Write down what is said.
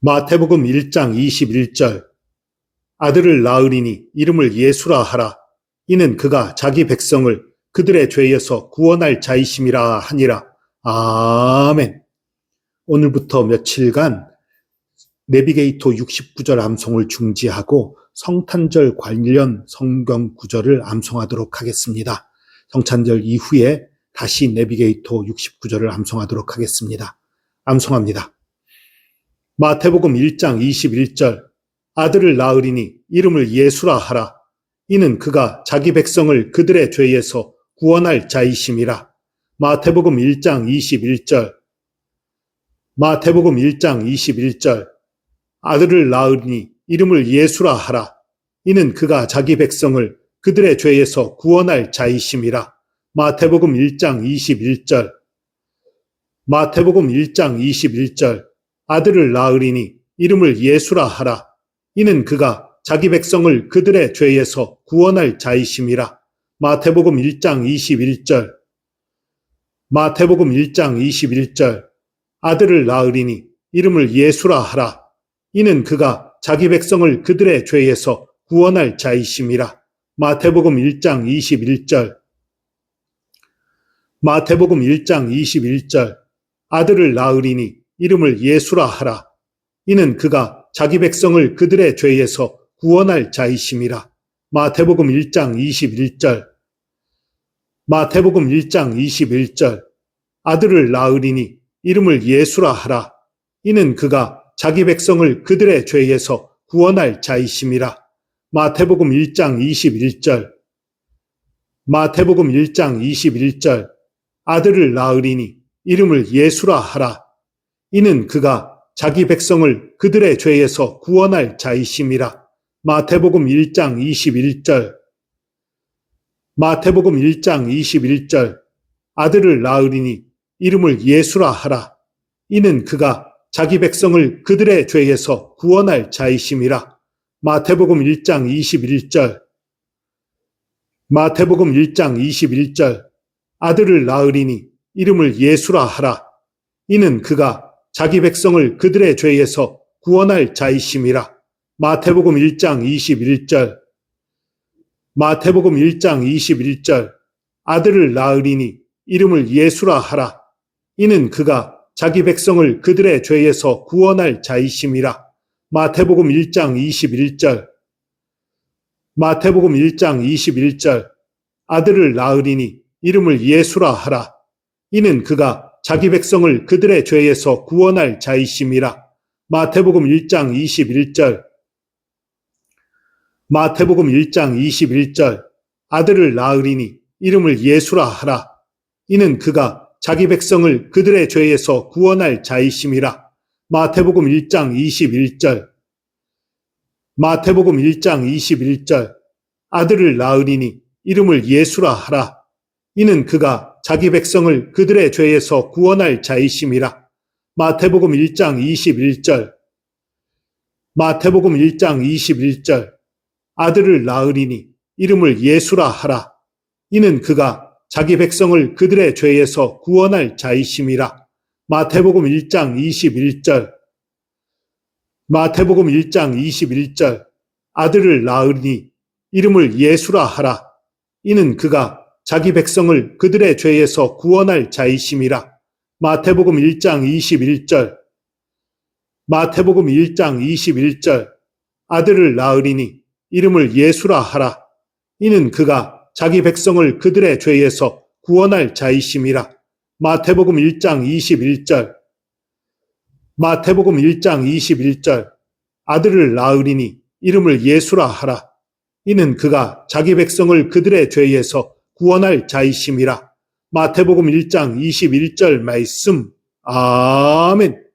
마태복음 1장 21절 아들을 낳으리니 이름을 예수라 하라. 이는 그가 자기 백성을 그들의 죄에서 구원할 자이심이라 하니라. 아멘. 오늘부터 며칠간 내비게이터 69절 암송을 중지하고 성탄절 관련 성경 구절을 암송하도록 하겠습니다. 성탄절 이후에 다시 내비게이터 69절을 암송하도록 하겠습니다. 암송합니다. 마태복음 1장 21절 아들을 낳으리니 이름을 예수라 하라. 이는 그가 자기 백성을 그들의 죄에서 구원할 자이심이라. 마태복음 1장 21절 마태복음 1장 21절 아들을 낳으리니 이름을 예수라 하라. 이는 그가 자기 백성을 그들의 죄에서 구원할 자이심이라. 마태복음 1장 21절 마태복음 1장 21절 아들을 낳으리니 이름을 예수라 하라. 이는 그가 자기 백성을 그들의 죄에서 구원할 자이심이라. 마태복음 1장 21절 마태복음 1장 21절 아들을 낳으리니 이름을 예수라 하라. 이는 그가 자기 백성을 그들의 죄에서 구원할 자이심이라. 마태복음 1장 21절 마태복음 1장 21절 아들을 낳으리니 이름을 예수라 하라. 이는 그가 자기 백성을 그들의 죄에서 구원할 자이심이라. 마태복음 1장 21절 마태복음 1장 21절 아들을 낳으리니 이름을 예수라 하라. 이는 그가 자기 백성을 그들의 죄에서 구원할 자이심이라. 마태복음 1장 21절 마태복음 1장 21절 아들을 낳으리니 이름을 예수라 하라. 이는 그가 자기 백성을 그들의 죄에서 구원할 자이심이라. 마태복음 1장 21절 마태복음 1장 21절 아들을 낳으리니 이름을 예수라 하라. 이는 그가 자기 백성을 그들의 죄에서 구원할 자이심이라. 마태복음 1장 21절 마태복음 1장 21절 아들을 낳으리니 이름을 예수라 하라. 이는 그가 자기 백성을 그들의 죄에서 구원할 자이심이라. 마태복음 1장 21절 마태복음 1장 21절 아들을 낳으리니 이름을 예수라 하라. 이는 그가 자기 백성을 그들의 죄에서 구원할 자이심이라. 마태복음 1장 21절 마태복음 1장 21절 아들을 낳으리니 이름을 예수라 하라. 이는 그가 자기 백성을 그들의 죄에서 구원할 자이심이라. 마태복음 1장 21절 마태복음 1장 21절 아들을 낳으리니 이름을 예수라 하라. 이는 그가 자기 백성을 그들의 죄에서 구원할 자이심이라. 마태복음 1장 21절 마태복음 1장 21절 아들을 낳으리니 이름을 예수라 하라. 이는 그가 자기 백성을 그들의 죄에서 구원할 자이심이라. 마태복음 1장 21절 마태복음 1장 21절 아들을 낳으리니 이름을 예수라 하라. 이는 그가 자기 백성을 그들의 죄에서 구원할 자이심이라. 마태복음 1장 21절 마태복음 1장 21절 아들을 낳으니 이름을 예수라 하라. 이는 그가 자기 백성을 그들의 죄에서 구원할 자이심이라. 마태복음 1장 21절 마태복음 1장 21절 아들을 낳으리니 이름을 예수라 하라. 이는 그가 자기 백성을 그들의 죄에서 구원할 자이심이라. 마태복음 1장 21절 마태복음 1장 21절 아들을 낳으리니 이름을 예수라 하라. 이는 그가 자기 백성을 그들의 죄에서 구원할 자이심이라. 마태복음 1장 21절 말씀. 아멘.